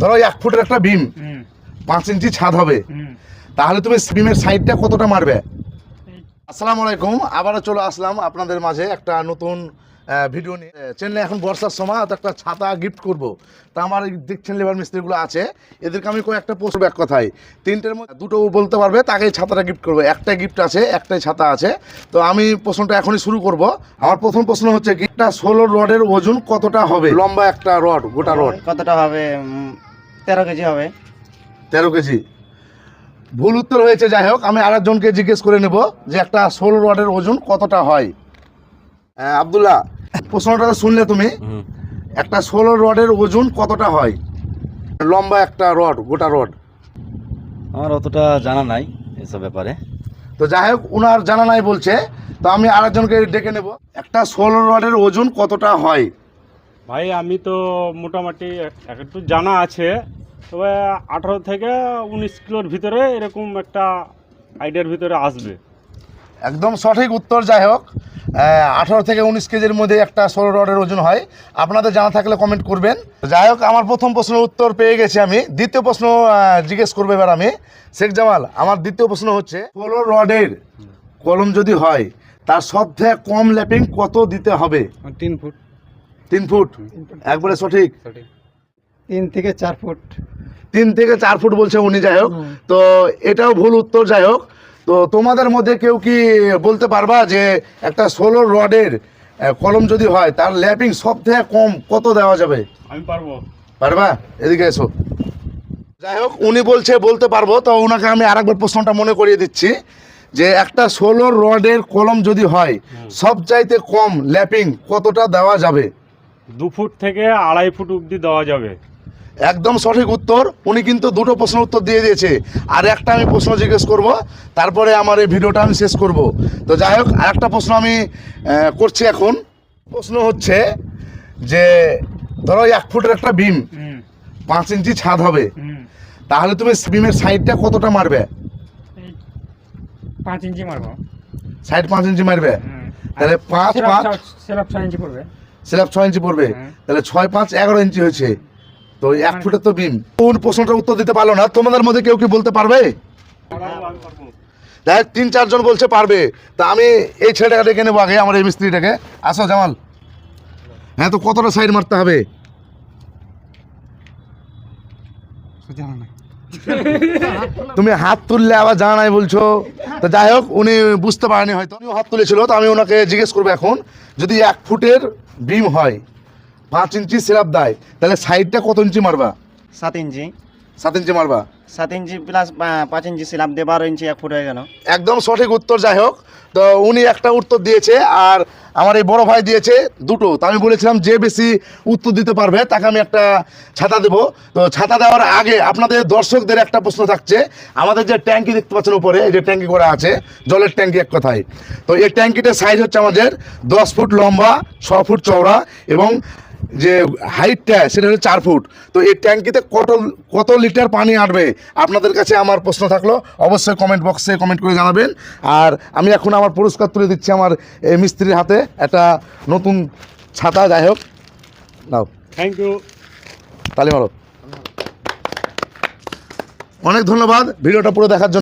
ধরো এক ফুটের একটা বিম পাঁচ ইঞ্চি ছাদ হবে। তাহলে তুমি বিমের সাইডটা কতটা মারবে? আসসালামু আলাইকুম আবারও চলে আসলাম আপনাদের মাঝে একটা নতুন ভিডিও নিয়ে। চেন্নাই এখন বর্ষার সময় তো একটা ছাতা গিফট করব। তা আমার দেখছেন লেবার মিস্ত্রিগুলো আছে। এদেরকে আমি কয়েকটা পোস্ট এক কথায় তিনটের মধ্যে দুটো বলতে পারবে তাকে ছাতাটা গিফট করব। একটা গিফট আছে একটাই ছাতা আছে। তো আমি প্রশ্নটা এখনই শুরু করব। আমার প্রথম প্রশ্ন হচ্ছে গিফটটা ষোলো রডের ওজন কতটা হবে? লম্বা একটা রড গোটা রড। কতটা হবে? তেরো কেজি হবে। তেরো কেজি। ভুল উত্তর হয়েছে যাই হোক আমি আরেকজনকে জিজ্ঞেস করে নেব যে একটা ষোলো রডের ওজন কতটা হয়। আবদুল্লাহ প্রশ্নটা তো শুনলে তুমি। একটা ষোলো রডের ওজন কতটা হয়? লম্বা একটা রড গোটা রড। আমার অতটা জানা নাই এসব ব্যাপারে। তো যাই হোক উনার জানা নাই বলছে। তো আমি আরেকজনকে ডেকে নেব। একটা ষোলো রডের ওজন কতটা হয়? ভাই আমি তো মোটামুটি এক- একটু জানা আছে তবে আঠারো থেকে উনিশ কিলোর ভিতরে এরকম একটা আইডিয়ার ভিতরে আসবে। একদম সঠিক উত্তর যাই হোক। আঠারো থেকে উনিশ কেজির মধ্যে একটা ষোলো রডের ওজন হয়। আপনাদের জানা থাকলে কমেন্ট করবেন। যাই হোক আমার প্রথম প্রশ্নের উত্তর পেয়ে গেছি আমি। দ্বিতীয় প্রশ্ন জিজ্ঞেস করব এবার আমি। শেখ জামাল আমার দ্বিতীয় প্রশ্ন হচ্ছে ষোলো রডের কলম যদি হয় তার সবথেকে কম ল্যাপিং কত দিতে হবে? তিন ফুট। তিন ফুট? একবারে সঠিক? তিন থেকে চার ফুট। তিন থেকে চার ফুট বলছে উনি যাই হোক। তো এটাও ভুল উত্তর যাই হোক। তো তোমাদের মধ্যে কেউ কি বলতে পারবা যে একটা ষোলো রডের কলম যদি হয় তার ল্যাপিং সব থেকে কম কত দেওয়া যাবে? আমি পারব। পারবা? এদিকে এসো। যাই হোক উনি বলছে বলতে পারব। তো ওনাকে আমি আরেকবার প্রশ্নটা মনে করিয়ে দিচ্ছি যে একটা ষোলো রডের কলম যদি হয় সব চাইতে কম ল্যাপিং কতটা দেওয়া যাবে? দু ফুট থেকে আড়াই ফুট অবধি দেওয়া যাবে। একদম সঠিক উত্তর। উনি কিন্তু দুটো প্রশ্ন উত্তর দিয়ে দিয়েছে। আর একটা আমি প্রশ্ন জিজ্ঞেস করব। তারপরে আমার এই ভিডিওটা আমি শেষ করব। তো যাই হোক আরেকটা প্রশ্ন আমি করছি এখন। প্রশ্ন হচ্ছে যে ধরো এক ফুটের একটা বিম পাঁচ ইঞ্চি ছাদ হবে। তাহলে তুমি বিমের সাইডটা কতটা মারবে? পাঁচ ইঞ্চি মারবো। সাইড পাঁচ ইঞ্চি মারবে। তাহলে পাঁচ পাঁচ ছয় ইঞ্চি পড়বে। স্ল্যাব ছয় ইঞ্চি পড়বে। তাহলে ছয় পাঁচ এগারো ইঞ্চি হয়েছে। তো এক ফুটের তো বিম। কোন প্রশ্নটার উত্তর দিতে পারল না? তোমাদের মধ্যে কেউ কি বলতে পারবে? আমি দেখ তিন চারজন বলছে পারবে। তা আমি এই ছেলেটাকে ডেকে নেব আগে আমার এই মিস্ত্রিটাকে। আসো জামাল। হ্যাঁ তো কতটা সাইড মারতে হবে? তুমি হাত তুললে আবার জানাই বলছো। তো যাই হোক, উনি বুঝতে পারেনি হয়তো। উনিও হাত তুলেছিল, তো আমি ওনাকে জিজ্ঞেস করব এখন, যদি এক ফুটের বিম হয়, পাঁচ ইঞ্চি সিরাপ দেয়, তাহলে সাইডটা কত ইঞ্চি মারবা? সাত ইঞ্চি। সাত ইঞ্চি মারবা? সাত ইঞ্চি প্লাস পাঁচ ইঞ্চি সিলাপ দিয়ে বারো ইঞ্চি এক ফুট হয়ে গেল। একদম সঠিক উত্তর যাই হোক। তো উনি একটা উত্তর দিয়েছে আর আমার এই বড় ভাই দিয়েছে দুটো। তো আমি বলেছিলাম যে বেশি উত্তর দিতে পারবে তাকে আমি একটা ছাতা দেবো। তো ছাতা দেওয়ার আগে আপনাদের দর্শকদের একটা প্রশ্ন থাকছে। আমাদের যে ট্যাঙ্কি দেখতে পাচ্ছেন উপরে এই যে ট্যাঙ্কি করা আছে জলের ট্যাঙ্কি এক কথায়। তো এই ট্যাঙ্কিটার সাইজ হচ্ছে আমাদের দশ ফুট লম্বা ছ ফুট চওড়া এবং যে হাইটটা সেটা হচ্ছে চার ফুট। তো এই ট্যাঙ্কিতে কত কত লিটার পানি আটবে আপনাদের কাছে আমার প্রশ্ন থাকল অবশ্যই কমেন্ট বক্সে কমেন্ট করে জানাবেন। আর আমি এখন আমার পুরস্কার তুলে দিচ্ছি আমার এই মিস্ত্রির হাতে একটা নতুন ছাতা যাই হোক। নাও। থ্যাংক ইউ তালি মারো অনেক ধন্যবাদ ভিডিওটা পুরো দেখার জন্য।